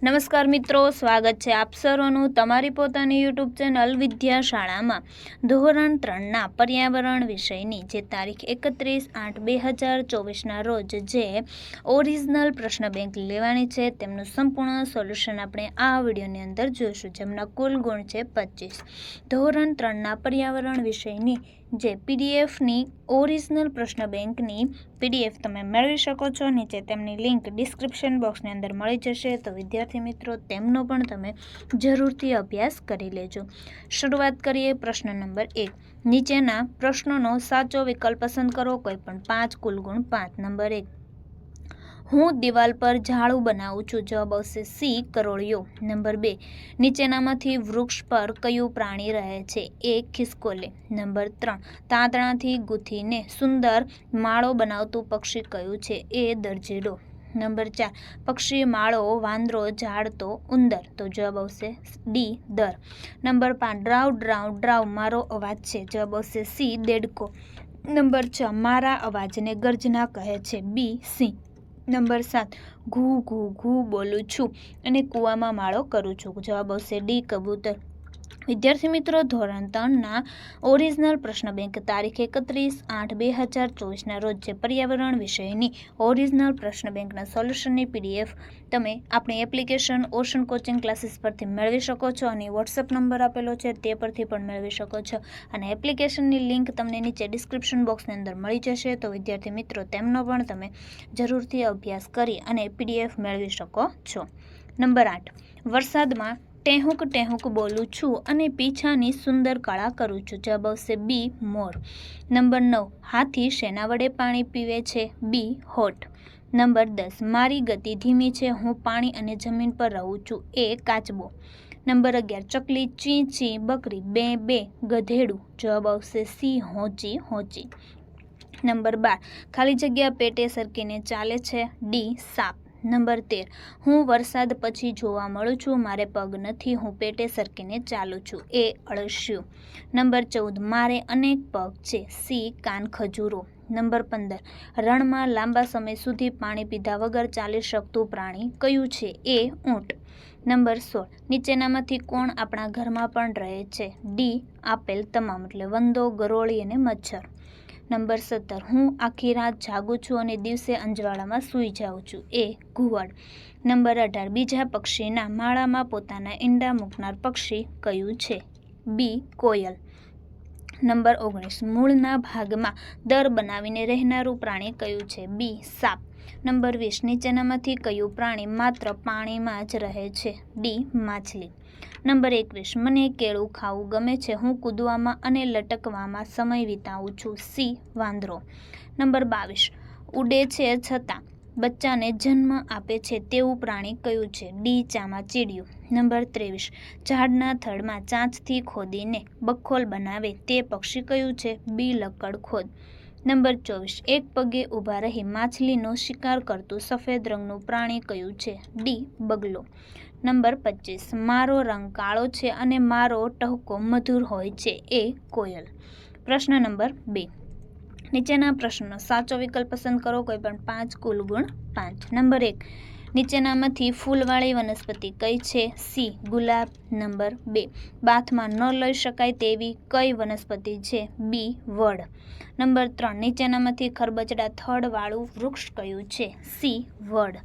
નમસ્કાર મિત્રો, સ્વાગત છે આપ સર્વનું તમારી પોતાની યુટ્યુબ ચેનલ વિદ્યાશાળામાં. ધોરણ ત્રણના પર્યાવરણ વિષયની જે તારીખ એકત્રીસ આઠ બે હજાર ચોવીસના રોજ જે ઓરિજિનલ પ્રશ્ન બેંક લેવાની છે, તેમનું સંપૂર્ણ સોલ્યુશન આપણે આ વિડીયોની અંદર જોઈશું, જેમના કુલ ગુણ છે પચીસ. ધોરણ ત્રણના પર્યાવરણ વિષયની જે પીડીએફની ઓરિજિનલ પ્રશ્ન બેંકની પીડીએફ તમે મેળવી શકો છો. નીચે તેમની લિંક ડિસ્ક્રિપ્શન બોક્સની અંદર મળી જશે. તો વિદ્યાર્થી મિત્રો, તેમનો પણ તમે જરૂરથી અભ્યાસ કરી લેજો. શરૂઆત કરીએ પ્રશ્ન નંબર એક. નીચેના પ્રશ્નોનો સાચો વિકલ્પ પસંદ કરો. કોઈ પણ પાંચ કુલ ગુણ પાંચ. નંબર એક. હું દિવાલ પર ઝાડુ બનાવું છું. જવાબ આવશે સી, કરોળિયો. નંબર બે, નીચેનામાંથી વૃક્ષ પર કયું પ્રાણી રહે છે? એ, ખિસકોલે. નંબર ત્રણ, તાંતણાથી ગૂંથીને સુંદર માળો બનાવતું પક્ષી કયું છે? એ, દરજીડો. નંબર ચાર, પક્ષી માળો વાંદરો ઝાડ તો ઉંદર. તો જવાબ આવશે ડી, દર. નંબર પાંચ ડ્રાવ ડ્રાવ ડ્રાવ મારો અવાજ છે. જવાબ આવશે સી, દેડકો. નંબર છ, મારા અવાજને ગર્જના કહે છે. બી, સિંહ. નંબર સાત, ઘૂ ઘૂ ઘૂ બોલું છું અને કૂવામાં માળો કરું છું. જવાબ આવશે ડી, કબૂતર. વિદ્યાર્થી મિત્રો, ધોરણ ત્રણના ઓરિજિનલ પ્રશ્ન બેંક તારીખ એકત્રીસ આઠ બે હજાર ચોવીસના રોજ જે પર્યાવરણ વિષયની ઓરિજિનલ પ્રશ્ન બેંકના સોલ્યુશનની પીડીએફ તમે આપણી એપ્લિકેશન ઓશન કોચિંગ ક્લાસીસ પરથી મેળવી શકો છો અને વોટ્સઅપ નંબર આપેલો છે તે પરથી પણ મેળવી શકો છો. અને એપ્લિકેશનની લિંક તમને નીચે ડિસ્ક્રિપ્શન બોક્સની અંદર મળી જશે. તો વિદ્યાર્થી મિત્રો, તેમનો પણ તમે જરૂરથી અભ્યાસ કરી અને પીડીએફ મેળવી શકો છો. નંબર આઠ, વરસાદમાં ટેહુક ટેહુંક બોલું છું અને પીછાની સુંદર કળા કરું છું. જવાબ આવશે બી, મોર. નંબર નવ, હાથી શેના વડે પાણી પીવે છે? બી હોટ નંબર દસ, મારી ગતિ ધીમી છે, હું પાણી અને જમીન પર રહું છું. એ, કાચબો. નંબર અગિયાર, ચકલી, ચી ચી, બકરી, બે બે, ગધેડું. જવાબ આવશે સી, હોંચી હોંચી. નંબર બાર, ખાલી જગ્યા પેટે સરકીને ચાલે છે? ડી, સાપ. નંબર તેર. હું વરસાદ પછી જોવા મળું છું, મારે પગ નથી, હું પેટે સરકીને ચાલું છું. એ અળસ્યું. નંબર ચૌદ. મારે અનેક પગ છે. સી. કાન ખજૂરો. નંબર પંદર. રણમાં લાંબા સમય સુધી પાણી પીધા વગર ચાલી શકતું પ્રાણી કયું છે? એ ઊંટ. નંબર સોળ. નીચેનામાંથી કોણ આપણા ઘરમાં પણ રહે છે? ડી. આપેલ તમામ, એટલે વંદો, ગરોળી અને મચ્છર. નંબર સત્તર. હું આખી રાત જાગું છું અને દિવસે અંજવાળામાં સૂઈ જાઉં છું. એ, ઘુવડ. નંબર અઢાર. બીજા પક્ષીના માળામાં પોતાના ઈંડા મૂકનાર પક્ષી કયું છે? બી, કોયલ. નંબર ઓગણીસ. મૂળના ભાગમાં દર બનાવીને રહેનારું પ્રાણી કયું છે? બી, સાપ. નંબર વીસ, નીચેનામાંથી કયું પ્રાણી માત્ર પાણીમાં જ રહે છે? ડી, માછલી. નંબર એકવીસ, મને કેળું ખાવું ગમે છે, હું કૂદવામાં અને લટકવામાં સમય વિતાવું છું. સી, વાંદરો. નંબર બાવીસ, ઉડે છે છતાં બચ્ચાને જન્મ આપે છે તેવું પ્રાણી કયું છે? ડી ચામાચીડિયું નંબર ત્રેવીસ, ઝાડના થડમાં ચાંચથી ખોદીને બખોલ બનાવે તે પક્ષી કયું છે? બી લક્કડખોદ નંબર ચોવીસ, એક પગે ઊભા રહી માછલીનો શિકાર કરતું સફેદ રંગનું પ્રાણી કયું છે? ડી, બગલો. નંબર પચીસ, મારો રંગ કાળો છે અને મારો ટહકો મધુર હોય છે. એ, કોયલ. પ્રશ્ન નંબર બે. નીચેના પ્રશ્નનો સાચો વિકલ્પ પસંદ કરો, કોઈ પણ પાંચ કુલ ગુણ પાંચ. નંબર એક નીચેનામાંથી ફૂલવાળી વનસ્પતિ કઈ છે? સી, ગુલાબ. નંબર બે, બાથમાં ન લઈ શકાય તેવી કઈ વનસ્પતિ છે? બી, વડ. નંબર ત્રણ, નીચેનામાંથી ખરબચડા થડવાળું વૃક્ષ કયું છે? સી, વડ.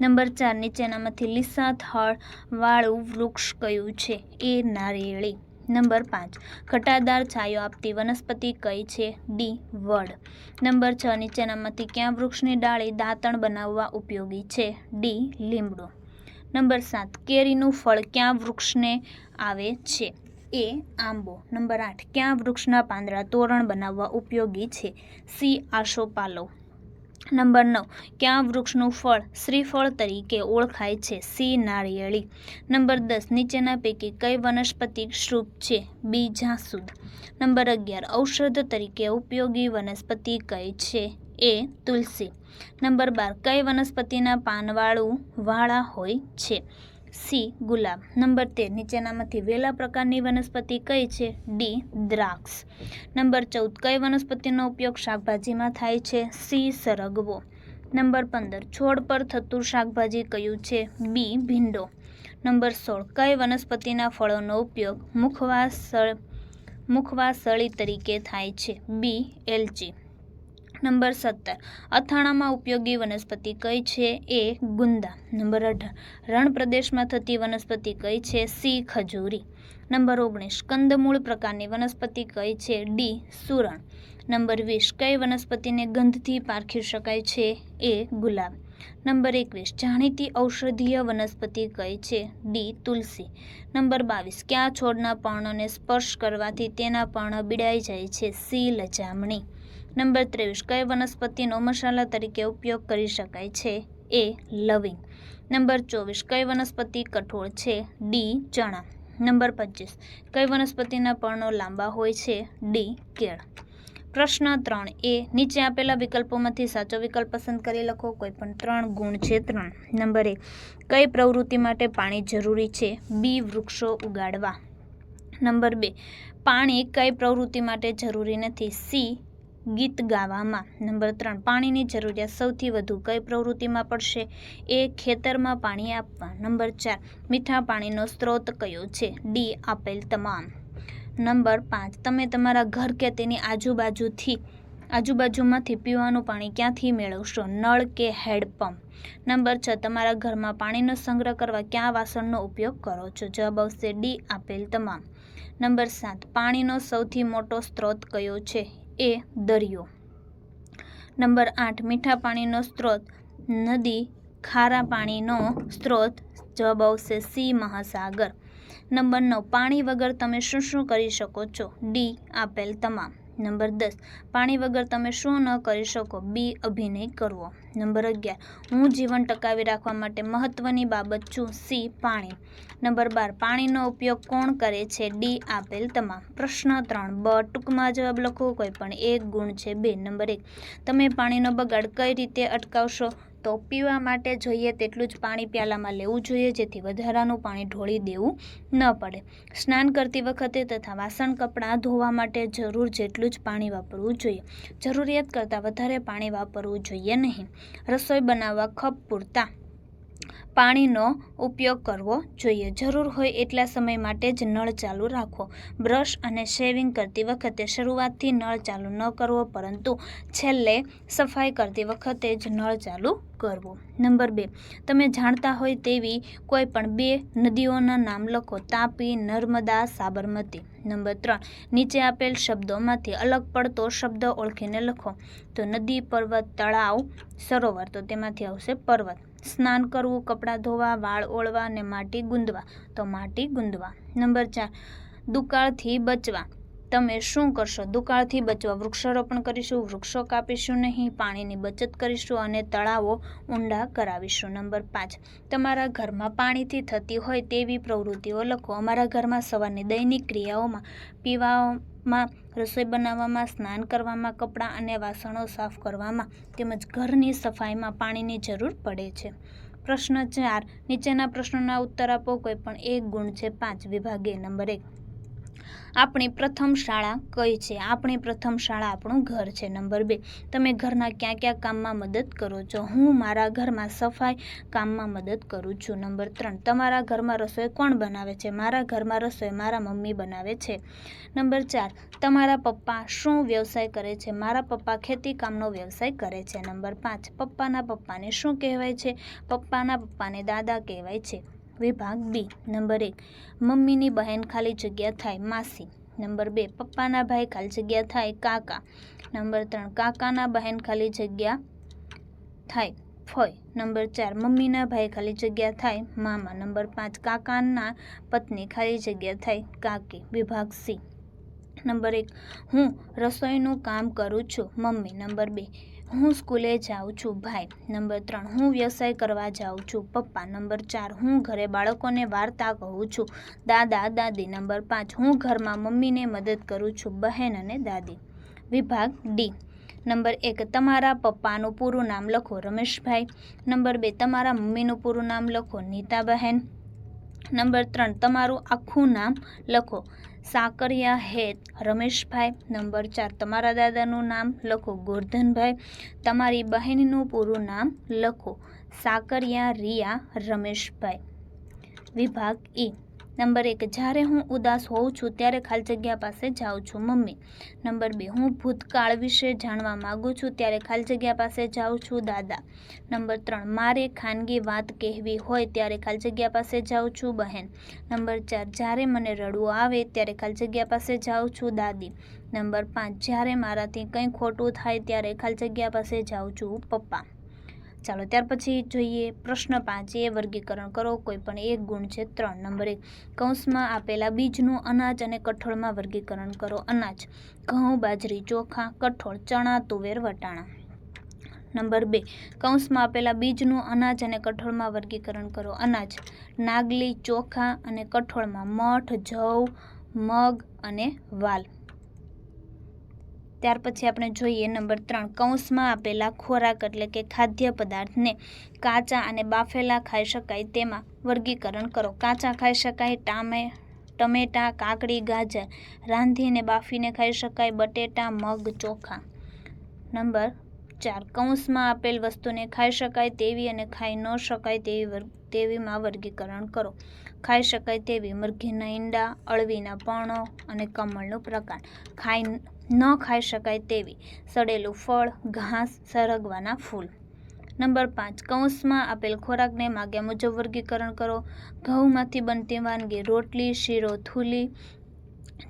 નંબર ચાર, નીચેનામાંથી લીસા થળવાળું વૃક્ષ કયું છે? એ, નારિયેળી. નંબર પાંચ. ઘટાદાર છાયો આપતી વનસ્પતિ કઈ છે? ડી. વડ. નંબર છ. નીચેનામાંથી ક્યાં વૃક્ષની ડાળી દાંતણ બનાવવા ઉપયોગી છે? ડી. લીમડો. નંબર સાત. કેરીનું ફળ ક્યાં વૃક્ષને આવે છે? એ. આંબો. નંબર આઠ. ક્યાં વૃક્ષના પાંદડા તોરણ બનાવવા ઉપયોગી છે? સી. આશોપાલો નંબર નવ. ક્યાં વૃક્ષનું ફળ શ્રીફળ તરીકે ઓળખાય છે? સી, નારિયેળી. નંબર દસ. નીચેના પૈકી કઈ વનસ્પતિ શ્રુપ છે? બી, જાસૂદ. નંબર અગિયાર. ઔષધ તરીકે ઉપયોગી વનસ્પતિ કઈ છે? એ, તુલસી. નંબર બાર. કઈ વનસ્પતિના પાનવાળું વાળા હોય છે? સી ગુલાબ નંબર તેર, નીચેનામાંથી વેલા પ્રકારની વનસ્પતિ કઈ છે? ડી, દ્રાક્ષ. નંબર ચૌદ, કઈ વનસ્પતિનો ઉપયોગ શાકભાજીમાં થાય છે? સી, સરગવો. નંબર પંદર, છોડ પર થતું શાકભાજી કયું છે? બી, ભીંડો. નંબર સોળ, કઈ વનસ્પતિના ફળોનો ઉપયોગ મુખવાસ મુખવાસળી તરીકે થાય છે? બી, એલચી. નંબર સત્તર. અથાણામાં ઉપયોગી વનસ્પતિ કઈ છે? એ ગુંદા. નંબર અઢાર. રણ પ્રદેશમાં થતી વનસ્પતિ કઈ છે? સી ખજૂરી. નંબર ઓગણીસ. કંદમૂળ પ્રકારની વનસ્પતિ કઈ છે? ડી સુરણ. નંબર વીસ. કઈ વનસ્પતિને ગંધથી પારખી શકાય છે? એ ગુલાબ. નંબર એકવીસ. જાણીતી ઔષધીય વનસ્પતિ કઈ છે? ડી તુલસી. નંબર બાવીસ. કયા છોડના પર્ણને સ્પર્શ કરવાથી તેના પર્ણ બિડાઈ જાય છે? સી લજામણી. નંબર ત્રેવીસ. કઈ વનસ્પતિનો મસાલા તરીકે ઉપયોગ કરી શકાય છે? એ, લવિંગ. નંબર ચોવીસ. કઈ વનસ્પતિ કઠોળ છે? ડી, ચણા. નંબર પચીસ. કઈ વનસ્પતિના પર્ણો લાંબા હોય છે? ડી, કેળ. પ્રશ્ન ત્રણ. એ, નીચે આપેલા વિકલ્પોમાંથી સાચો વિકલ્પ પસંદ કરી લખો. કોઈ પણ ત્રણ ગુણ છે ત્રણ. નંબર એક. કઈ પ્રવૃત્તિ માટે પાણી જરૂરી છે? બી, વૃક્ષો ઉગાડવા. નંબર બે. પાણી કઈ પ્રવૃત્તિ માટે જરૂરી નથી? સી ગીત ગાવામાં. નંબર ત્રણ, પાણીની જરૂરિયાત સૌથી વધુ કઈ પ્રવૃત્તિમાં પડશે? એ, ખેતરમાં પાણી આપવા. નંબર ચાર, મીઠા પાણીનો સ્ત્રોત કયો છે? ડી, આપેલ તમામ. નંબર પાંચ, તમે તમારા ઘર કે તેની આજુબાજુથી, આજુબાજુમાંથી પીવાનું પાણી ક્યાંથી મેળવશો? નળ કે હેડપંપ નંબર છ, તમારા ઘરમાં પાણીનો સંગ્રહ કરવા ક્યાં વાસણનો ઉપયોગ કરો છો? જવાબ આવશે ડી, આપેલ તમામ. નંબર સાત, પાણીનો સૌથી મોટો સ્ત્રોત કયો છે? એ દરિયો. નંબર આઠ, મીઠા પાણીનો સ્ત્રોત. નદી, ખારા પાણીનો સ્ત્રોત. જવાબ આવશે સી, મહાસાગર. નંબર નવ, પાણી વગર તમે શું શું કરી શકો છો? ડી, આપેલ તમામ. નંબર દસ. પાણી વગર તમે શું ન કરી શકો? બી, અભિનય કરવો. નંબર અગિયાર. હું જીવન ટકાવી રાખવા માટે મહત્ત્વની બાબત છું. સી, પાણી. નંબર બાર. પાણીનો ઉપયોગ કોણ કરે છે? ડી, આપેલ તમામ. પ્રશ્ન ત્રણ. બ, ટૂંકમાં જવાબ લખો. કોઈ પણ એક ગુણ છે બે. નંબર એક. તમે પાણીનો બગાડ કઈ રીતે અટકાવશો? તો પીવા માટે જોઈએ તેટલું જ પાણી પ્યાલામાં લેવું જોઈએ, જેથી વધારાનું પાણી ઢોળી દેવું ન પડે. સ્નાન કરતી વખતે તથા વાસણ, કપડાં ધોવા માટે જરૂર જેટલું જ પાણી વાપરવું જોઈએ. જરૂરિયાત કરતાં વધારે પાણી વાપરવું જોઈએ નહીં. રસોઈ બનાવવા ખપ પૂરતા પાણીનો ઉપયોગ કરવો જોઈએ. જરૂર હોય એટલા સમય માટે જ નળ ચાલુ રાખો. બ્રશ અને શેવિંગ કરતી વખતે શરૂઆતથી નળ ચાલુ ન કરવો, પરંતુ છેલ્લે સફાઈ કરતી વખતે જ નળ ચાલુ કરવો. નંબર બે, તમે જાણતા હોય તેવી કોઈ પણ બે નદીઓના નામ લખો. તાપી, નર્મદા, સાબરમતી. નંબર ત્રણ, નીચે આપેલ શબ્દોમાંથી અલગ પડતો શબ્દ ઓળખીને લખો. તો નદી, પર્વત, તળાવ, સરોવર, તો તેમાંથી આવશે પર્વત. સ્નાન કરવું, કપડાં ધોવા, વાળ ઓળવા અને માટી ગુંદવા. તો માટી ગુંદવા. નંબર ચાર, દુકાળથી બચવા. તમે શું કરશો? દુકાળથી બચવા વૃક્ષારોપણ કરીશું, વૃક્ષો કાપીશું નહીં, પાણીની બચત કરીશું અને તળાવો ઊંડા કરાવીશું. નંબર પાંચ, તમારા ઘરમાં પાણીથી થતી હોય તેવી પ્રવૃત્તિઓ લખો. અમારા ઘરમાં સવારની દૈનિક ક્રિયાઓમાં, પીવામાં, રસોઈ બનાવવામાં, સ્નાન કરવામાં, કપડાં અને વાસણો સાફ કરવામાં તેમજ ઘરની સફાઈમાં પાણીની જરૂર પડે છે. પ્રશ્ન ચાર, નીચેના પ્રશ્નોના ઉત્તર આપો. કોઈ પણ એક ગુણ છે પાંચ. વિભાગે નંબર એક આપણી પ્રથમ શાળા કઈ છે? આપણી પ્રથમ શાળા આપણું ઘર છે, નંબર બે. તમે ઘરના ક્યાં ક્યાં કામમાં મદદ કરો છો? હું મારા ઘરમાં સફાઈ કામમાં મદદ કરું છું, નંબર ત્રણ. તમારા ઘરમાં રસોઈ કોણ બનાવે છે? મારા ઘરમાં રસોઈ મારા મમ્મી બનાવે છે. નંબર ચાર. તમારા પપ્પા શું વ્યવસાય કરે છે? મારા પપ્પા ખેતી કામનો વ્યવસાય કરે છે, નંબર પાંચ. પપ્પાના પપ્પાને શું કહેવાય છે? પપ્પાના પપ્પાને દાદા કહેવાય છે. વિભાગ બી. નંબર એક, મમ્મીની બહેન ખાલી જગ્યા થાય, માસી. નંબર બે, પપ્પાના ભાઈ ખાલી જગ્યા થાય, કાકા. નંબર ત્રણ, કાકાના બહેન ખાલી જગ્યા થાય, ફોય. નંબર ચાર, મમ્મીના ભાઈ ખાલી જગ્યા થાય, મામા. નંબર પાંચ, કાકાના પત્ની ખાલી જગ્યા થાય, કાકી. વિભાગ સી. નંબર એક, હું રસોઈનું કામ કરું છું, મમ્મી. નંબર બે હું સ્કૂલે જાઉં છું, ભાઈ. નંબર ત્રણ, હું વ્યવસાય કરવા જાઉં છું. પપ્પા, નંબર ચાર, હું ઘરે બાળકોને વાર્તા કહું છું. દાદા, દાદી. નંબર પાંચ, હું ઘરમાં મમ્મીને મદદ કરું છું, બહેન અને દાદી. વિભાગ ડી. નંબર એક, તમારા પપ્પાનું પૂરું નામ લખો, રમેશભાઈ. નંબર બે, તમારા મમ્મીનું પૂરું નામ લખો, નીતાબહેન. નંબર ત્રણ, તમારું આખું નામ લખો સાકરિયા હેત. રમેશભાઈ, નંબર ચાર. તમારા દાદાનું નામ લખો. ગોરધનભાઈ, તમારી બહેનનું પૂરું નામ લખો. સાકરિયા રિયા રમેશભાઈ. વિભાગ ઈ નંબર એક, જ્યારે હું ઉદાસ હોઉં છું, ત્યારે ખાલી જગ્યા પાસે જાઉં છું, મમ્મી. નંબર બે, હું ભૂતકાળ વિશે જાણવા માગું છું, ત્યારે ખાલી જગ્યા પાસે જાઉં છું, દાદા. નંબર ત્રણ, મારે ખાનગી વાત કહેવી હોય, ત્યારે ખાલી જગ્યા પાસે જાઉં છું, બહેન. નંબર ચાર, જ્યારે મને રડવું આવે, ત્યારે ખાલી જગ્યા પાસે જાઉં છું, દાદી. નંબર પાંચ, જ્યારે મારાથી કંઈ ખોટું થાય, ત્યારે ખાલી જગ્યા પાસે જાઉં છું, પપ્પા. ચાલો, ત્યાર પછી જોઈએ પ્રશ્ન પાંચ, એ વર્ગીકરણ કરો. કોઈ પણ એક ગુણ છે ત્રણ. નંબર એક, કૌંસમાં આપેલા બીજનું અનાજ અને કઠોળમાં વર્ગીકરણ કરો. અનાજ, ઘઉં, બાજરી, ચોખા, કઠોળ, ચણા, તુવેર, વટાણા. નંબર બે, કૌંસમાં આપેલા બીજનું અનાજ અને કઠોળમાં વર્ગીકરણ કરો. અનાજ, નાગલી, ચોખા અને કઠોળમાં મઠ, જવ, મગ અને વાલ. ત્યાર પછી આપણે જોઈએ નંબર ત્રણ, કૌંસમાં આપેલા ખોરાક એટલે કે ખાદ્ય પદાર્થને કાચા અને બાફેલા ખાઈ શકાય તેમાં વર્ગીકરણ કરો. કાચા ખાઈ શકાય, ટામે, ટમેટાં, કાકડી, ગાજર. રાંધીને બાફીને ખાઈ શકાય, બટેટા, મગ, ચોખા. નંબર ચાર કૌંસમાં આપેલ વસ્તુને ખાઈ શકાય તેવી અને ખાઈ ન શકાય તેવી તેવીમાં વર્ગીકરણ કરો. ખાઈ શકાય તેવી મરઘીના ઈંડા, અળવીના પણો અને કમળનો પ્રકાર. ખાઈ ન ખાઈ શકાય તેવી સડેલું ફળ, ઘાસ, સરગવાના ફૂલ. નંબર પાંચ, કૌંસમાં આપેલ ખોરાકને માગ્યા મુજબ વર્ગીકરણ કરો. ઘઉંમાંથી બનતી વાનગી રોટલી, શીરો, થૂલી,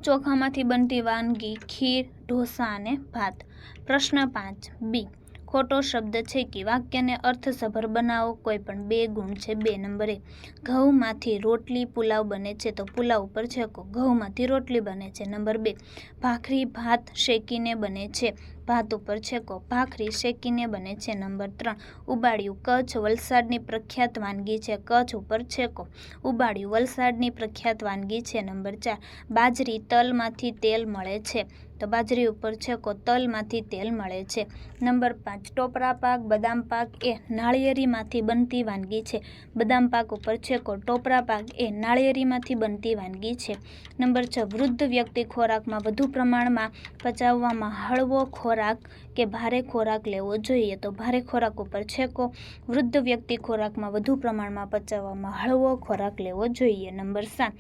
ચોખામાંથી બનતી વાનગી ખીર, ઢોસા અને ભાત. પ્રશ્ન પાંચ, બી ખોટો શબ્દ છે કે વાક્યને અર્થસભર બનાવો, કોઈ પણ બે ગુણ છે બે નંબરે. ઘઉંમાંથી રોટલી પુલાવ બને છે તો પુલાવ ઉપર છેકો. ઘઉંમાંથી રોટલી બને છે નંબર બે. ભાખરી ભાત શેકીને બને છે. ભાત ઉપર છેકો. ભાખરી શેકીને બને છે નંબર ત્રણ. ઉબાળ્યું કચ્છ વલસાડની પ્રખ્યાત વાનગી છે. કચ્છ ઉપર છેકો. ઉબાળ્યું વલસાડની પ્રખ્યાત વાનગી છે નંબર ચાર. બાજરી તલમાંથી તેલ મળે છે. તો બાજરી ઉપર છેકો તલમાંથી તેલ મળે છે. નંબર પાંચ, ટોપરા પાક, બદામ પાક એ નાળિયેરીમાંથી બનતી વાનગી છે. બદામ પાક ઉપર છેકો ટોપરા પાક એ નાળિયેરીમાંથી બનતી વાનગી છે. નંબર છ, વૃદ્ધ વ્યક્તિ ખોરાકમાં વધુ પ્રમાણમાં પચાવવામાં હળવો ખોરાક કે ભારે ખોરાક લેવો જોઈએ? તો ભારે ખોરાક ઉપર છેકો વૃદ્ધ વ્યક્તિ ખોરાકમાં વધુ પ્રમાણમાં પચાવવામાં હળવો ખોરાક લેવો જોઈએ. નંબર સાત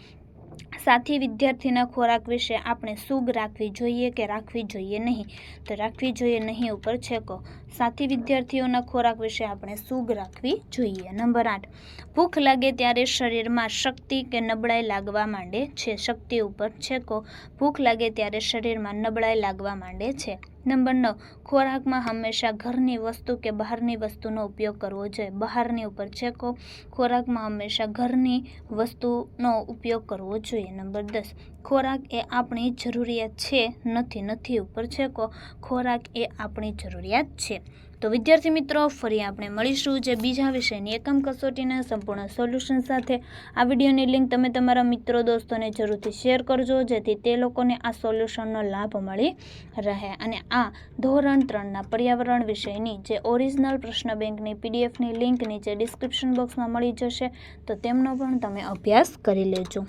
સાથી વિદ્યાર્થીના ખોરાક વિશે આપણે સૂગ રાખવી જોઈએ કે રાખવી જોઈએ નહીં? તો રાખવી જોઈએ નહીં ઉપર છેકો. સાથી વિદ્યાર્થીઓના ખોરાક વિશે આપણે સૂગ રાખવી જોઈએ. નંબર આઠ. ભૂખ લાગે ત્યારે શરીરમાં શક્તિ કે નબળાઈ લાગવા માંડે છે. શક્તિ ઉપર છેકો. ભૂખ લાગે ત્યારે શરીરમાં નબળાઈ લાગવા માંડે છે. નંબર નવ. ખોરાકમાં હંમેશા ઘરની વસ્તુ કે બહારની વસ્તુનો ઉપયોગ કરવો જોઈએ. બહારની ઉપર છેકો. ખોરાકમાં હંમેશા ઘરની વસ્તુનો ઉપયોગ કરવો જોઈએ. નંબર દસ. ખોરાક એ આપણી જરૂરિયાત છે, નથી નથી ઉપર છેકો. ખોરાક એ આપણી જરૂરિયાત છે. તો વિદ્યાર્થી મિત્રો, ફરી આપણે મળીશું જે બીજા વિષયની એકમ કસોટીના સંપૂર્ણ સોલ્યુશન સાથે. આ વિડીયોની લિંક તમે તમારા મિત્રો, દોસ્તોને જરૂરથી શેર કરજો, જેથી તે લોકોને આ સોલ્યુશનનો લાભ મળી રહે. અને આ ધોરણ ત્રણના પર્યાવરણ વિષયની જે ઓરિજિનલ પ્રશ્ન બેંકની પીડીએફની લિંક નીચે ડિસ્ક્રિપ્શન બોક્સમાં મળી જશે. તો તેમનો પણ તમે અભ્યાસ કરી લેજો.